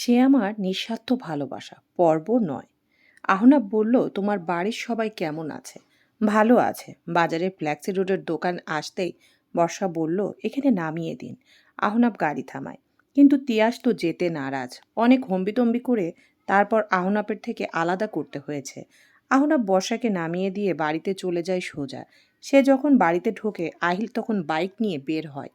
সে আমার নিঃস্বার্থ ভালোবাসা, পর্ব নয়। আহনাব বলল, তোমার বাড়ির সবাই কেমন আছে? ভালো আছে। বাজারের ফ্ল্যাক্সি রোডের দোকান আসতেই বর্ষা বলল, এখানে নামিয়ে দিন। আহনাব গাড়ি থামায়। কিন্তু তিয়াস তো যেতে নারাজ। অনেক হম্বিতম্বি করে তারপর আহনাবের থেকে আলাদা করতে হয়েছে। আহনাব বর্ষাকে নামিয়ে দিয়ে বাড়িতে চলে যায় সোজা। সে যখন বাড়িতে ঢোকে, আহিল তখন বাইক নিয়ে বের হয়।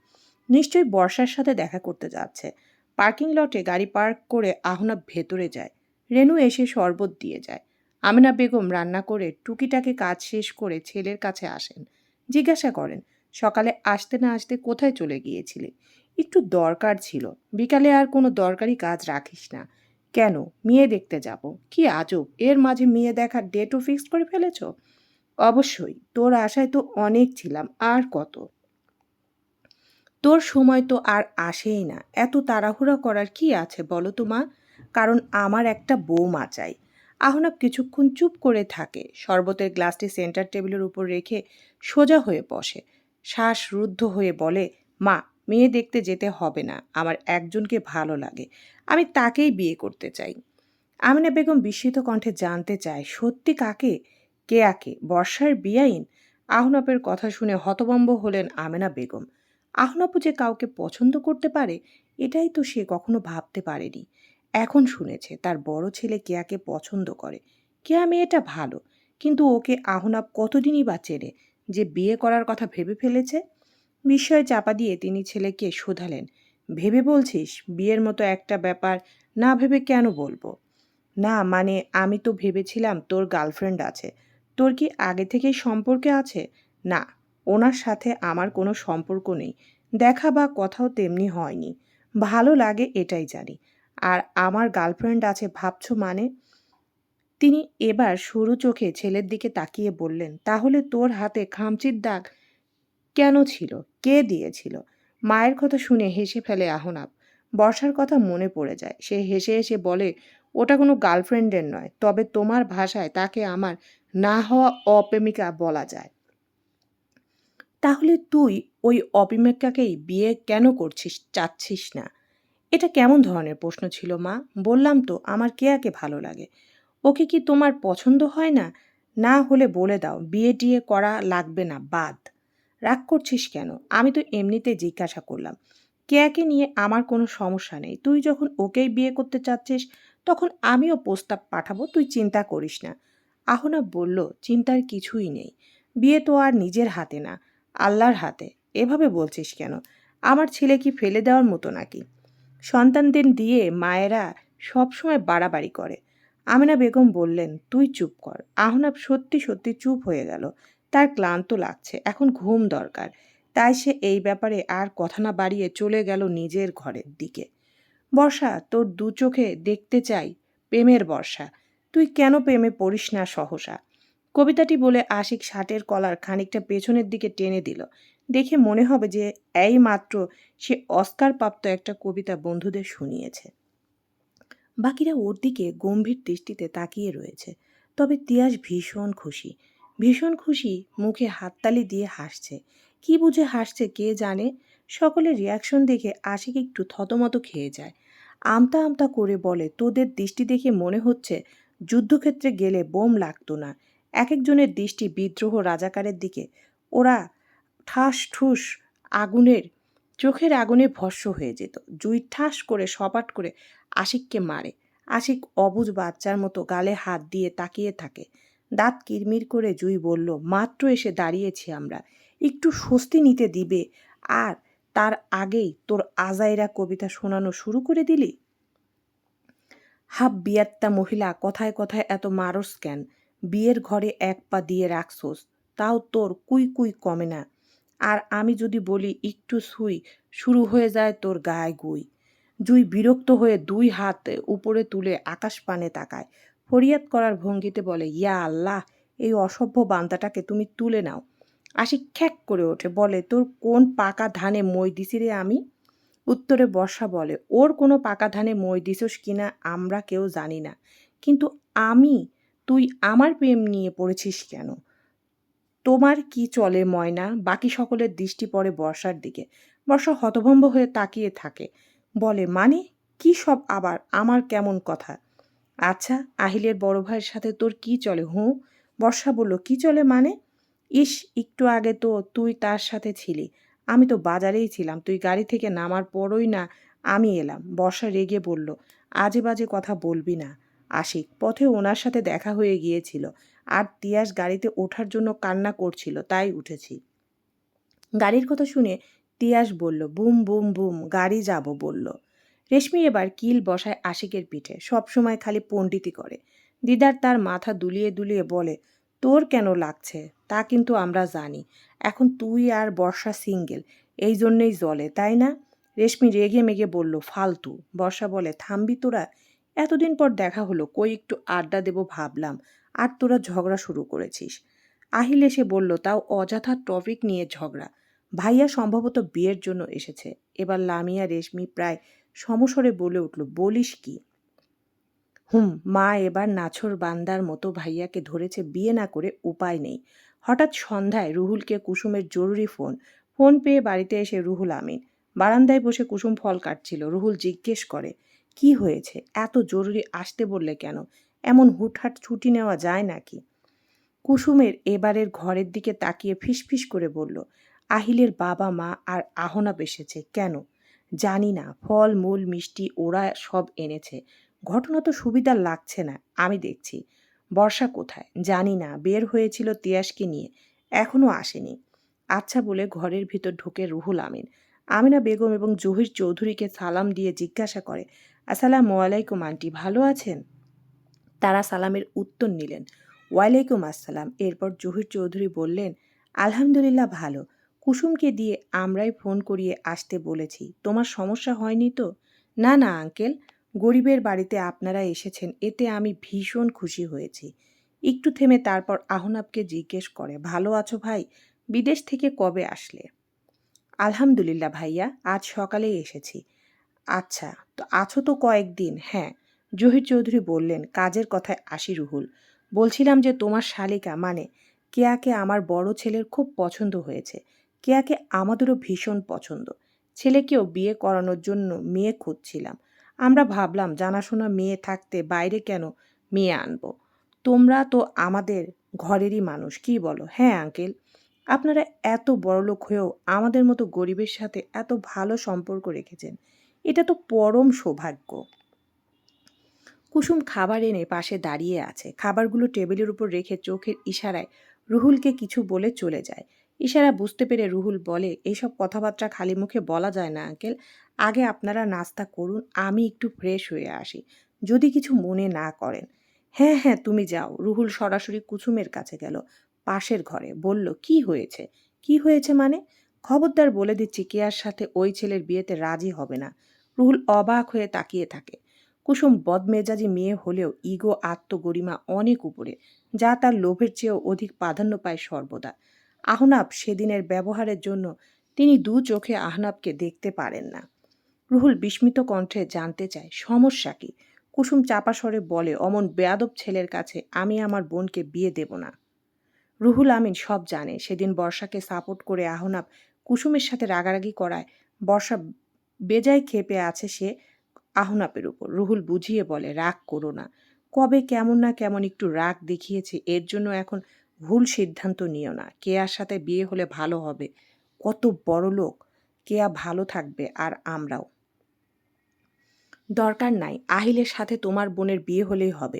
নিশ্চয়ই বর্ষার সাথে দেখা করতে যাচ্ছে। পার্কিং লটে গাড়ি পার্ক করে আহনাব ভেতরে যায়। রেনু এসে শরবত দিয়ে যায়। আমিনা বেগম রান্না করে টুকিটাকে কাজ শেষ করে ছেলের কাছে আসেন। জিজ্ঞাসা করেন, সকালে আসতে না আসতে কোথায় চলে গিয়েছিলে? একটু দরকার ছিল। বিকালে আর কোনো দরকারি কাজ রাখিস না। কেন? মেয়ে দেখতে যাব। কি আজব! এর মাঝে মেয়ে দেখার ডেটও ফিক্সড করে ফেলেছ? অবশ্যই, তোর আশায় তো অনেক ছিলাম। আর কত? তোর সময় তো আর আসেই না। এত তাড়াহুড়া করার কি আছে বলো তো মা? কারণ আমার একটা বৌমা চাই। আহনাব কিছুক্ষণ চুপ করে থাকে। শরবতের গ্লাসটি সেন্টার টেবিলের উপর রেখে সোজা হয়ে বসে। শ্বাস রুদ্ধ হয়ে বলে, মা, মেয়ে দেখতে যেতে হবে না। আমার একজনকে ভালো লাগে। আমি তাকেই বিয়ে করতে চাই। আমিনা বেগম বিস্মিত কণ্ঠে জানতে চায়, সত্যি কাকে? কে আকে? বর্ষার বিয়াইন? আহনাপের কথা শুনে হতবম্ব হলেন আমেনা বেগম। আহনাপু যে কাউকে পছন্দ করতে পারে, এটাই তো সে কখনো ভাবতে পারেনি। এখন শুনেছে, তার বড় ছেলে কেয়াকে পছন্দ করে। কেয়া মেয়েটা ভালো, কিন্তু ওকে আহনাব কতদিনই বা চেনে যে বিয়ে করার কথা ভেবে ফেলেছে? বিস্ময়ে চাপা দিয়ে তিনি ছেলেকে শোধালেন। ভেবে বলছিস, বিয়ের মতো একটা ব্যাপার না ভেবে কেন বলব? না মানে আমি তো ভেবেছিলাম তোর গার্লফ্রেন্ড আছে। তোর কি আগে থেকেই সম্পর্কে আছে? না ওনার সাথে আমার কোনো সম্পর্ক নেই। দেখা বা কথাও তেমনি হয়নি। ভালো লাগে এটাই জানি। আর আমার গার্লফ্রেন্ড আছে ভাবছ মানে? তিনি এবার সরু চোখে ছেলের দিকে তাকিয়ে বললেন, তাহলে তোর হাতে খামচির দাগ কেন ছিল? কে দিয়েছিল? মায়ের কথা শুনে হেসে ফেলে আহনাব। বর্ষার কথা মনে পড়ে যায়। সে হেসে হেসে বলে, ওটা কোনো গার্লফ্রেন্ডের নয়। তবে তোমার ভাষায় তাকে আমার না হওয়া অপ্রেমিকা বলা যায়। তাহলে তুই ওই অপ্রেমিকাকেই বিয়ে কেন করছিস, চাচ্ছিস না? এটা কেমন ধরনের প্রশ্ন ছিল মা? বললাম তো, আমার কেয়াকে ভালো লাগে? ওকে কি তোমার পছন্দ হয় না? না হলে বলে দাও, বিয়ে টিয়ে করা লাগবে না, বাদ। রাগ করছিস কেন? আমি তো এমনিতে জিজ্ঞাসা করলাম। কেয়াকে নিয়ে আমার কোনো সমস্যা নেই? তুই যখন ওকেই বিয়ে করতে চাচ্ছিস, তখন আমিও প্রস্তাব পাঠাবো, তুই চিন্তা করিস না। আহনা বলল, চিন্তার কিছুই নেই। বিয়ে তো আর নিজের হাতে না। আল্লাহর হাতে। এভাবে বলছিস কেন? আমার ছেলে কি ফেলে দেওয়ার মতো নাকি? সন্তানদের দিয়ে মায়েরা সবসময় বাড়াবাড়ি করে। আমিনা বেগম বললেন, তুই চুপ কর। আহনাব সত্যি সত্যি চুপ হয়ে গেল। তার ক্লান্ত লাগছে। এখন ঘুম দরকার। তাই সে এই ব্যাপারে আর কথা না বাড়িয়ে চলে গেল নিজের ঘরের দিকে। বর্ষা, তোর দু চোখে দেখতে চাই প্রেমের বর্ষা। তুই কেন প্রেমে পড়িস না সহসা? কবিতাটি বলে আশিক শার্টের কলার খানিকটা পেছনের দিকে টেনে দিল। দেখে মনে হবে যে এই মাত্র সে অস্কার প্রাপ্ত একটা কবিতা বন্ধুদের শুনিয়েছে। বাকিরা ওর দিকে গম্ভীর দৃষ্টিতে তাকিয়ে রয়েছে। তবে তিয়াস ভীষণ খুশি। ভীষণ খুশি মুখে হাততালি দিয়ে হাসছে। কি বুঝে হাসছে কে জানে? সকলের রিয়াকশন দেখে আশিক একটু থতমত খেয়ে যায়। আমতা আমতা করে বলে, তোদের দৃষ্টি দেখে মনে হচ্ছে যুদ্ধক্ষেত্রে গেলে বোম লাগতো না। এক একজনের দৃষ্টি বিদ্রোহ রাজাকারের দিকে। ওরা ঠাস ঠুস আগুনের, চোখের আগুনে ভস্য হয়ে যেত। জুই ঠাস করে, সপাট করে আশিককে মারে। আশিক অবুজ বাচ্চার মতো গালে হাত দিয়ে তাকিয়ে থাকে। দাঁত কিরমির করে জুই বলল, মাত্র এসে দাঁড়িয়েছি আমরা। একটু স্বস্তি নিতে দিবে। আর তার আগেই তোর আজাইরা কবিতা শোনানো শুরু করে দিলি? হাব বিয়াত্তা মহিলা কথায় কথায় এত মারস কেন? বিয়ের ঘরে এক পা দিয়ে রাখছোস, তাও তোর কুই কুই কমে না। আর আমি যদি বলি, একটু সুই শুরু হয়ে যায় তোর গায়ে গুই। জুই বিরক্ত হয়ে দুই হাত উপরে তুলে আকাশ পানে তাকায়। ফরিয়াদ করার ভঙ্গিতে বলে, ইয়া আল্লাহ, এই অসভ্য বান্দাটাকে তুমি তুলে নাও। আশিক খ্যাক করে ওঠে, বলে, তোর কোন পাকা ধানে মই দিছি রে আমি? উত্তরে বর্ষা বলে, ওর কোনো পাকা ধানে মই দিছস কিনা আমরা কেউ জানি না। কিন্তু আমি তুই আমার প্রেম নিয়ে পড়েছিস কেন? তোমার কি চলে ময়না? বাকি সকলের দৃষ্টি পড়ে বর্ষার দিকে। বর্ষা হতভম্ব হয়ে তাকিয়ে থাকে। বলে মানে? কি সব আবার? আমার কেমন কথা? আচ্ছা আহিলের বড় ভাইয়ের সাথে তোর কি চলে, হুঁ? বর্ষা বলল, কি চলে মানে? ইস, একটু আগে তো তুই তার সাথে ছিলি। আমি তো বাজারেই ছিলাম। তুই গাড়ি থেকে নামার পরই না আমি এলাম। বর্ষা রেগে বলল, আজে বাজে কথা বলবি না। আশিক পথে ওনার সাথে দেখা হয়ে গিয়েছিল। আর তিয়াস গাড়িতে ওঠার জন্য কান্না করছিল, তাই উঠেছি। গাড়ির কথা শুনে তিয়াস বলল, বুম বুম বুম, গাড়ি যাব, বলল। রেশমি এবার কিল বসায় আশিকের পিঠে, সবসময় খালি পণ্ডিতি করে। দিদার তার মাথা দুলিয়ে দুলিয়ে বলে, তোর কেন লাগছে? তা কিন্তু আমরা জানি। এখন তুই আর বর্ষা সিঙ্গেল, এই জন্যেই জলে, তাই না? রেশমি রেগে মেগে বলল, ফালতু। বর্ষা বলে, থামবি তোরা? এতদিন পর দেখা হলো, কই একটু আড্ডা দেবো ভাবলাম। আর তোরা ঝগড়া শুরু করেছিস। আহিল এসে বলল, তাও অযথা টপিক নিয়ে ঝগড়া। ভাইয়া সম্ভবত বিয়ের জন্য এসেছে। এবার লামিয়া রেশমি প্রায় সমস্বরে বলে উঠল, বলিস কি? হুম, মা এবার নাছর বান্দার মতো ভাইয়াকে ধরেছে, বিয়ে না করে উপায় নেই। হঠাৎ সন্ধ্যায় রুহুলকে কুসুমের জরুরি ফোন। ফোন পেয়ে বাড়িতে এসে রুহুল আমিন। বারান্দায় বসে কুসুম ফল কাটছিল। রুহুল জিজ্ঞেস করে কি হয়েছে? এত জরুরি আসতে বললে কেন? এমন হুটহাট ছুটি নেওয়া যায় নাকি? কুসুমের এবারের ঘরের দিকে তাকিয়ে ফিসফিস করে বলল, আহিলের বাবা মা আর আহনাব এসেছে, কেন? জানি না, ফল, মূল, মিষ্টি, ওরা সব এনেছে। ঘটনা তো সুবিধা লাগছে না, আমি দেখছি। বর্ষা কোথায়? জানি না, বের হয়েছিল তিয়াসকে নিয়ে এখনও আসেনি। আচ্ছা বলে ঘরের ভিতর ঢুকে রুহুল আমিন। আমিনা বেগম এবং জহির চৌধুরীকে সালাম দিয়ে জিজ্ঞাসা করে আসসালামু আলাইকুম, আন্টি। ভালো আছেন? তারা সালামের উত্তর নিলেন। ওয়ালাইকুম আসসালাম। এরপর জহির চৌধুরী বললেন, আলহামদুলিল্লাহ ভালো। কুসুমকে দিয়ে আমরাই ফোন করিয়ে আসতে বলেছি। তোমার সমস্যা হয়নি তো? না না, আঙ্কেল। গরিবের বাড়িতে আপনারা এসেছেন। এতে আমি ভীষণ খুশি হয়েছি। একটু থেমে তারপর আহনাবকে জিজ্ঞেস করে, ভালো আছো ভাই? বিদেশ থেকে কবে আসলে? আলহামদুলিল্লাহ ভাইয়া, আজ সকালেই এসেছি। আচ্ছা তো আছো তো কয়েকদিন। হ্যাঁ জহির চৌধুরী বললেন, কাজের কথায় আসি রুহুল। বলছিলাম যে তোমার শালিকা মানে কেয়াকে আমার বড় ছেলের খুব পছন্দ হয়েছে। কেয়াকে আমাদেরও ভীষণ পছন্দ। ছেলেকেও বিয়ে করানোর জন্য মেয়ে খুঁজছিলাম। আমরা ভাবলাম, জানাশোনা মেয়ে থাকতে বাইরে কেন মেয়ে আনব? তোমরা তো আমাদের ঘরেরই মানুষ, কি বলো? হ্যাঁ আঙ্কেল। আপনারা এত বড়লোক হয়েও আমাদের মতো গরিবের সাথে এত ভালো সম্পর্ক রেখেছেন। এটা তো পরম সৌভাগ্য। কুসুম খাবার এনে পাশে দাঁড়িয়ে আছে। খাবারগুলো টেবিলের উপর রেখে চোখের ইশারায় রুহুলকে কিছু বলে চলে যায়। ইশারা বুঝতে পেরে রুহুল বলে এইসব কথাবার্তা খালি মুখে বলা যায় না, আঙ্কেল। আগে আপনারা নাস্তা করুন, আমি একটু ফ্রেশ হয়ে আসি। যদি কিছু মনে না করেন। হ্যাঁ হ্যাঁ তুমি যাও। রুহুল সরাসরি কুসুমের কাছে গেল, পাশের ঘরে। বলল, কি হয়েছে? কি হয়েছে মানে? খবরদার বলে দিচ্ছি, কেয়ার সাথে ওই ছেলের বিয়েতে রাজি হবে না। রুহুল অবাক হয়ে তাকিয়ে থাকে। কুসুম বদমেজাজি মেয়ে হলেও ইগো, আত্মগরিমা অনেক উপরে, যা তার লোভের চেয়েও অধিক প্রাধান্য পায় সর্বদা। আহনাব সেদিনের ব্যবহারের জন্য তিনি দু চোখে আহনাবকে দেখতে পারেন না। রুহুল বিস্মিত কণ্ঠে জানতে চায়, সমস্যা কি? কুসুম চাপা স্বরে বলে, অমন বেয়াদব ছেলের কাছে আমি আমার বোনকে বিয়ে দেব না। রুহুল আমিন সব জানে, সেদিন বর্ষাকে সাপোর্ট করে আহনাব কুসুমের সাথে রাগারাগি করায় বর্ষা বেজায় খেপে আছে সে আহনাপের উপর। রুহুল বুঝিয়ে বলে, রাগ করো না। কবে কেমন না কেমন একটু রাগ দেখিয়েছে, এর জন্য এখন ভুল সিদ্ধান্ত নিও না। কেয়ার সাথে বিয়ে হলে ভালো হবে। কত বড় লোক। কেয়া ভালো থাকবে আর আমরাও। দরকার নাই। আহিলের সাথে তোমার বোনের বিয়ে হলেই হবে।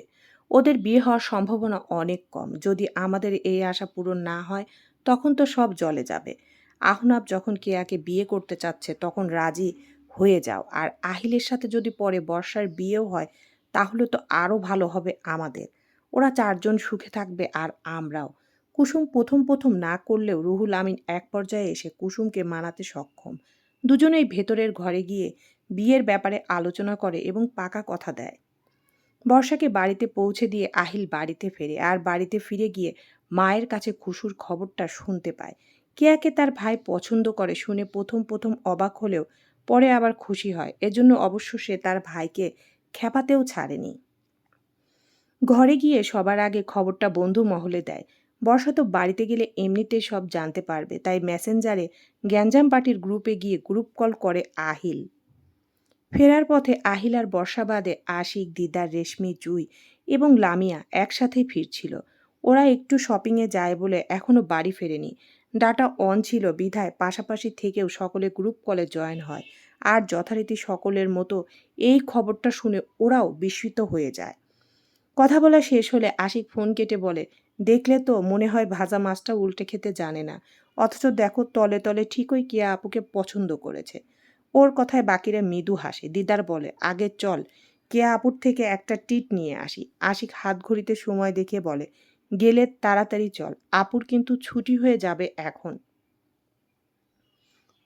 ওদের বিয়ে হওয়ার সম্ভাবনা অনেক কম। যদি আমাদের এই আশা পূরণ না হয়, তখন তো সব জলে যাবে। আহনাব যখন কেয়াকে বিয়ে করতে চাচ্ছে, তখন রাজি হয়ে যাও। আর আহিলের সাথে যদি পরে বর্ষার বিয়েও হয়, তাহলে তো আরও ভালো হবে আমাদের। ওরা চারজন সুখে থাকবে আর আমরাও। কুসুম প্রথম প্রথম না করলেও রুহুল আমিন এক পর্যায়ে এসে কুসুমকে মানাতে সক্ষম। দুজনেই ভেতরের ঘরে গিয়ে বিয়ের ব্যাপারে আলোচনা করে এবং পাকা কথা দেয়। বর্ষাকে বাড়িতে পৌঁছে দিয়ে আহিল বাড়িতে ফেরে, আর বাড়িতে ফিরে গিয়ে মায়ের কাছে খুশুর খবরটা শুনতে পায়। কেয়াকে তার ভাই পছন্দ করে শুনে প্রথম প্রথম অবাক হলেও পরে আবার খুশি হয়। এজন্য অবশ্য সে তার ভাইকে খেপাতেও ছাড়েনি। ঘরে গিয়ে সবার আগে খবরটা বন্ধু মহলে দেয়। বর্ষা তো বাড়িতে গেলে এমনিতে সব জানতে পারবে, তাই মেসেঞ্জারে গ্যাঞ্জাম পার্টির গ্রুপে গিয়ে গ্রুপ কল করে আহিল। ফেরার পথে আহিলার বর্ষাবাদে আশিক, দিদার, রেশমি, জুই এবং লামিয়া একসাথেই ফিরছিল। ওরা একটু শপিংয়ে যায় বলে এখনও বাড়ি ফেরেনি। ডাটা অন ছিল বিধায়, পাশাপাশি থেকেও সকলে গ্রুপ কলে জয়েন হয়। আর যথারীতি সকলের মতো এই খবরটা শুনে ওরাও বিস্মিত হয়ে যায়। কথা বলা শেষ হলে আশিক ফোন কেটে বলে, দেখলে তো মনে হয় ভাজা মাছটা উল্টে খেতে জানে না। অথচ দেখো তলে তলে ঠিকই কিয়া আপুকে পছন্দ করেছে। ওর কথায় বাকিরা মৃদু হাসে। দিদার বলে, আগে চল, কেয়া আপুর থেকে একটা টিট নিয়ে আসি। আশিক হাত ঘড়িতে সময় দেখে বলে গেলে তাড়াতাড়ি চল, আপুর কিন্তু ছুটি হয়ে যাবে এখন।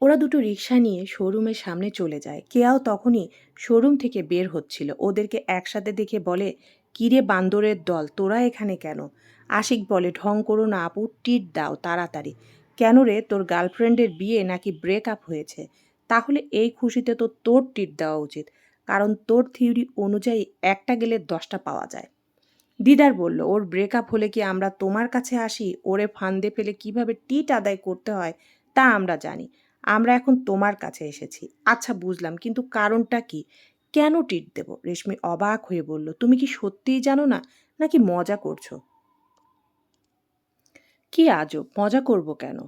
ওরা দুটো রিক্সা নিয়ে শোরুমের সামনে চলে যায়। কেয়াও তখনই শোরুম থেকে বের হচ্ছিল। ওদেরকে একসাথে দেখে বলে, কিরে বান্দরের দল, তোরা এখানে কেন? আশিক বলে, ঢং করো না আপু, টিট দাও তাড়াতাড়ি। কেন রে, তোর গার্লফ্রেন্ডের বিয়ে নাকি ব্রেক আপ হয়েছে? তাহলে এই খুশিতে তো তোর টিট দেওয়া উচিত। কারণ তোর থিওরি অনুযায়ী একটা গেলে দশটা পাওয়া যায়। দিদার বলল, ওর ব্রেকআপ হলে কি আমরা তোমার কাছে আসি? ওরে ফান্দে ফেলে কীভাবে টিট আদায় করতে হয় তা আমরা জানি। আমরা এখন তোমার কাছে এসেছি। আচ্ছা বুঝলাম, কিন্তু কারণটা কি? কেন টিট দেব? রেশমি অবাক হয়ে বলল, তুমি কি সত্যিই জানো না? নাকি মজা করছ? কি আজব! মজা করব কেন?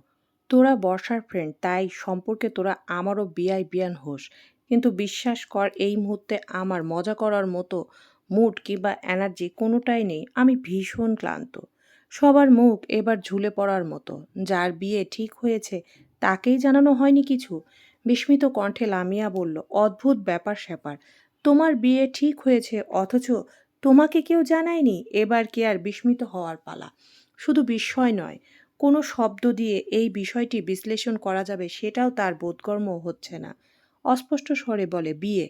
তোরা বর্ষার ফ্রেন্ড তাই সম্পর্কে তোরা আমারও বিয়াই বিয়ান হোস। কিন্তু বিশ্বাস কর, এই মুহূর্তে আমার মজা করার মতো মুড কিংবা এনার্জি কোনোটাই নেই। আমি ভীষণ ক্লান্ত। সবার মুখ এবার ঝুলে পড়ার মতো। যার বিয়ে ঠিক হয়েছে, তাকেই জানানো হয়নি কিছু। বিস্মিত কণ্ঠে লামিয়া বলল, অদ্ভুত ব্যাপার স্যাপার। তোমার বিয়ে ঠিক হয়েছে, অথচ তোমাকে কেউ জানায়নি? এবার কি আর বিস্মিত হওয়ার পালা? শুধু বিস্ময় নয়, কোনো শব্দ দিয়ে এই বিষয়টি বিশ্লেষণ করা যাবে সেটাও তার বোধকর্ম হচ্ছে না। অস্পষ্ট স্বরে বলে, বিয়ে?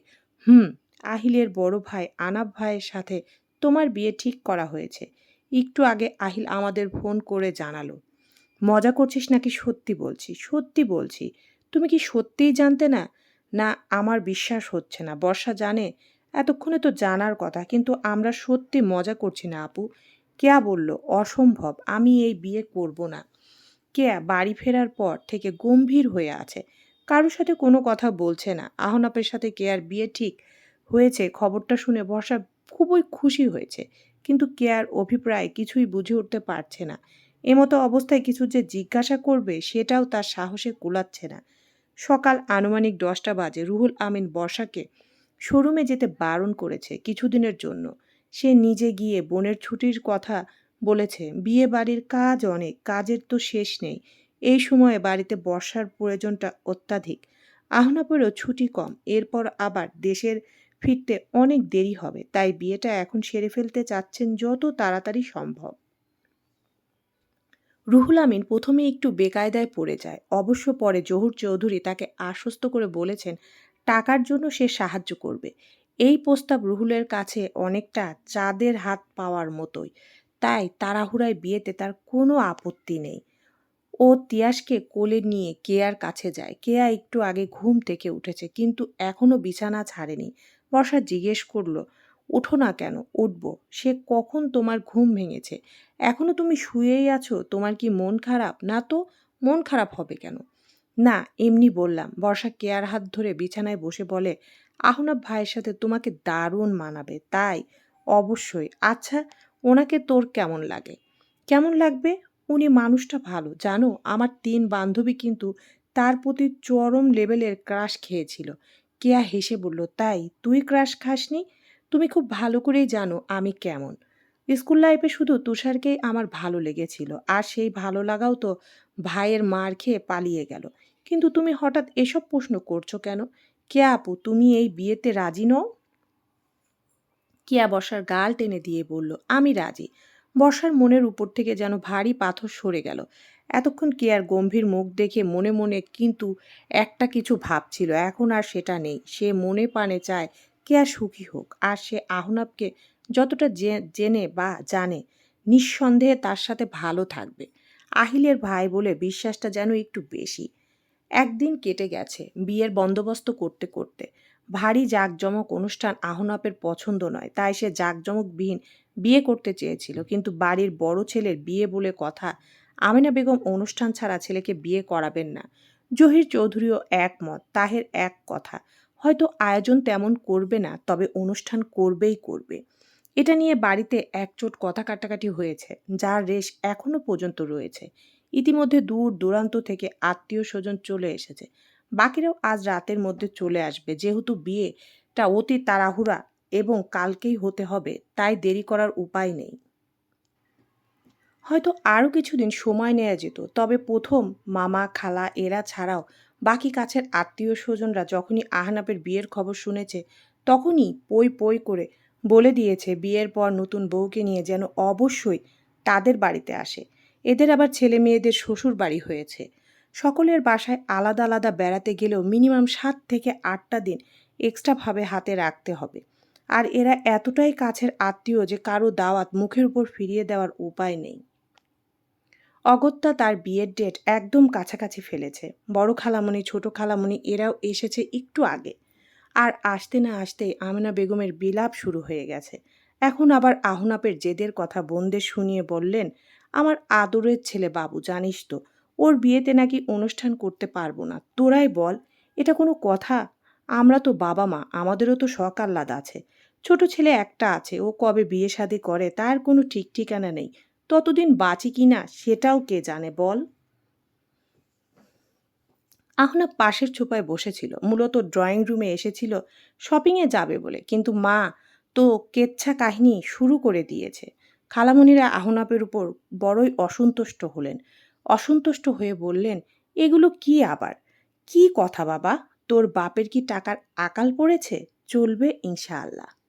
হুম আহিলের বড় ভাই আনাব ভাইয়ের সাথে তোমার বিয়ে ঠিক করা হয়েছে। একটু আগে আহিল আমাদের ফোন করে জানালো। মজা করছিস নাকি সত্যি বলছি সত্যি বলছি। তুমি কি সত্যিই জানতে না? না, আমার বিশ্বাস হচ্ছে না। বর্ষা জানে, এতক্ষণে তো জানার কথা, কিন্তু আমরা সত্যি মজা করছি না আপু। কেয়া বলল, অসম্ভব, আমি এই বিয়ে করব না। কেয়া, বাড়ি ফেরার পর থেকে গম্ভীর হয়ে আছে। কারোর সাথে কোনো কথা বলছে না। আহনাপের সাথে কেয়ার বিয়ে ঠিক? হয়েছে, খবরটা শুনে বর্ষা খুবই খুশি হয়েছে। কিন্তু কেয়ার অভিপ্রায় কিছুই বুঝে উঠতে পারছে না। এমতো অবস্থায় কিছু যে জিজ্ঞাসা করবে, সেটাও তার সাহসে কুলাচ্ছে না। সকাল আনুমানিক দশটা বাজে রুহুল আমিন বর্ষাকে শোরুমে যেতে বারণ করেছে কিছুদিনের জন্য। সে নিজে গিয়ে বোনের ছুটির কথা বলেছে, বিয়ে বাড়ির কাজ অনেক, কাজের তো শেষ নেই। এই সময়ে বাড়িতে বর্ষার প্রয়োজনটা অত্যাধিক। আহনাপেরও ছুটি কম, এরপর আবার দেশের ফিরতে অনেক দেরি হবে, তাই বিয়েটা এখন সেরে ফেলতে চাচ্ছেন যত তাড়াতাড়ি সম্ভব। রুহুল আমিন প্রথমে একটু বেকায়দায় পড়ে যায়। অবশ্য পরে জহুর চৌধুরী তাকে আশ্বস্ত করে বলেছেন, টাকার জন্য সে সাহায্য করবে। এই প্রস্তাব রুহুলের কাছে অনেকটা চাঁদের হাত পাওয়ার মতোই। তাই তাড়াহুড়ায় বিয়েতে তার কোনো আপত্তি নেই। ও তিয়াসকে কোলে নিয়ে কেয়ার কাছে যায়। কেয়া একটু আগে ঘুম থেকে উঠেছে, কিন্তু এখনও বিছানা ছাড়েনি। বর্ষা জিজ্ঞেস করল উঠো না কেন? উঠবো। সে কখন তোমার ঘুম ভেঙেছে? এখনও তুমি শুয়েই আছো? তোমার কি মন খারাপ? না তো, মন খারাপ হবে কেন? না, এমনি বললাম। বর্ষা কেয়ার হাত ধরে বিছানায় বসে বলে, আহনাব ভাইয়ের সাথে তোমাকে দারুণ মানাবে, তাই? অবশ্যই। আচ্ছা ওনাকে তোর কেমন লাগে? কেমন লাগবে? উনি মানুষটা ভালো, জানো? আমার তিন বান্ধবী কিন্তু তার প্রতি চরম লেভেলের ক্রাশ খেয়েছিল। কেয়া হেসে বলল, তাই? তুই ক্রাশ খাসনি? তুমি খুব ভালো করেই জানো আমি কেমন। স্কুল লাইফে শুধু তুষারকেই আমার ভালো লেগেছিল। আর সেই ভালো লাগাও তো ভাইয়ের মার খেয়ে পালিয়ে গেল। কিন্তু তুমি হঠাৎ এসব প্রশ্ন করছ কেন? কে আপু, তুমি এই বিয়েতে রাজি নও? কেয়া বর্ষার গাল টেনে দিয়ে বলল, আমি রাজি। বর্ষার মনের উপর থেকে যেন ভারী পাথর সরে গেল। এতক্ষণ কেয়ার গম্ভীর মুখ দেখে মনে মনে কিন্তু একটা কিছু ভাবছিল, এখন আর সেটা নেই। সে মনে পানে চায় কেয়া সুখী হোক, আর সে আহনাবকে যতটা জেনে বা জানে, নিঃসন্দেহে তার সাথে ভালো থাকবে। আহিলের ভাই বলে বিশ্বাসটা যেন একটু বেশি। একদিন কেটে গেছে বিয়ের বন্দোবস্ত করতে করতে। ভারী জাঁকজমক অনুষ্ঠান আহনাপের পছন্দ নয়, তাই সে জাঁকজমকবিহীন বিয়ে করতে চেয়েছিল। কিন্তু বাড়ির বড় ছেলের বিয়ে বলে কথা আমিনা বেগম অনুষ্ঠান ছাড়া ছেলেকে বিয়ে করাবেন না। জহির চৌধুরীও একমত, তাহের এক কথা, হয়তো আয়োজন তেমন করবে না, তবে অনুষ্ঠান করবেই করবে। এটা নিয়ে বাড়িতে একচোট কথা কাটাকাটি হয়েছে, যার রেশ এখনও পর্যন্ত রয়েছে। ইতিমধ্যে দূর দূরান্ত থেকে আত্মীয় স্বজন চলে এসেছে। বাকিরাও আজ রাতের মধ্যে চলে আসবে, যেহেতু বিয়েটা অতি তাড়াহুড়া এবং কালকেই হতে হবে, তাই দেরি করার উপায় নেই। হয়তো আরও কিছুদিন সময় নেওয়া যেত, তবে প্রথম মামা, খালা, এরা ছাড়াও বাকি কাছের আত্মীয় স্বজনরা যখনই আহনাপের বিয়ের খবর শুনেছে, তখনই পই পই করে বলে দিয়েছে বিয়ের পর নতুন বউকে নিয়ে যেন অবশ্যই তাদের বাড়িতে আসে। এদের আবার ছেলে মেয়েদের শ্বশুর বাড়ি হয়েছে। সকলের বাসায় আলাদা আলাদা বেড়াতে গেলেও মিনিমাম সাত থেকে আটটা দিন এক্সট্রাভাবে হাতে রাখতে হবে। আর এরা এতটাই কাছের আত্মীয় যে কারও দাওয়াত মুখের উপর ফিরিয়ে দেওয়ার উপায় নেই। অগত্যা তার বিয়ের ডেট একদম কাছাকাছি ফেলেছে। বড় খালামণি, ছোট খালামণি, এরাও এসেছে একটু আগে। আর আসতে না আসতেই আমিনা বেগমের বিলাপ শুরু হয়ে গেছে। এখন আবার আহনাপের জেদের কথা বোনদের শুনিয়ে বললেন, আমার আদরের ছেলে বাবু, জানিস তো, ওর বিয়েতে নাকি অনুষ্ঠান করতে পারব না। তোরাই বল, এটা কোনো কথা? আমরা তো বাবা মা, আমাদেরও তো শখ আহ্লাদ আছে। ছোট ছেলে একটা আছে, ও কবে বিয়ে শাদি করে, তার কোনো ঠিক ঠিকানা নেই। ততদিন বাঁচি কি না সেটাও কে জানে বল? আহনা পাশের ছোপায় বসেছিল। মূলত ড্রয়িং রুমে এসেছিল, শপিংয়ে যাবে বলে। কিন্তু মা তো কেচ্ছা কাহিনী শুরু করে দিয়েছে। খালামণিরা আহনাপের উপর বড়ই অসন্তুষ্ট হলেন। অসন্তুষ্ট হয়ে বললেন, এগুলো কি আবার? কি কথা বাবা? তোর বাপের কি টাকার আকাল পড়েছে? চলবে ইনশাআল্লাহ।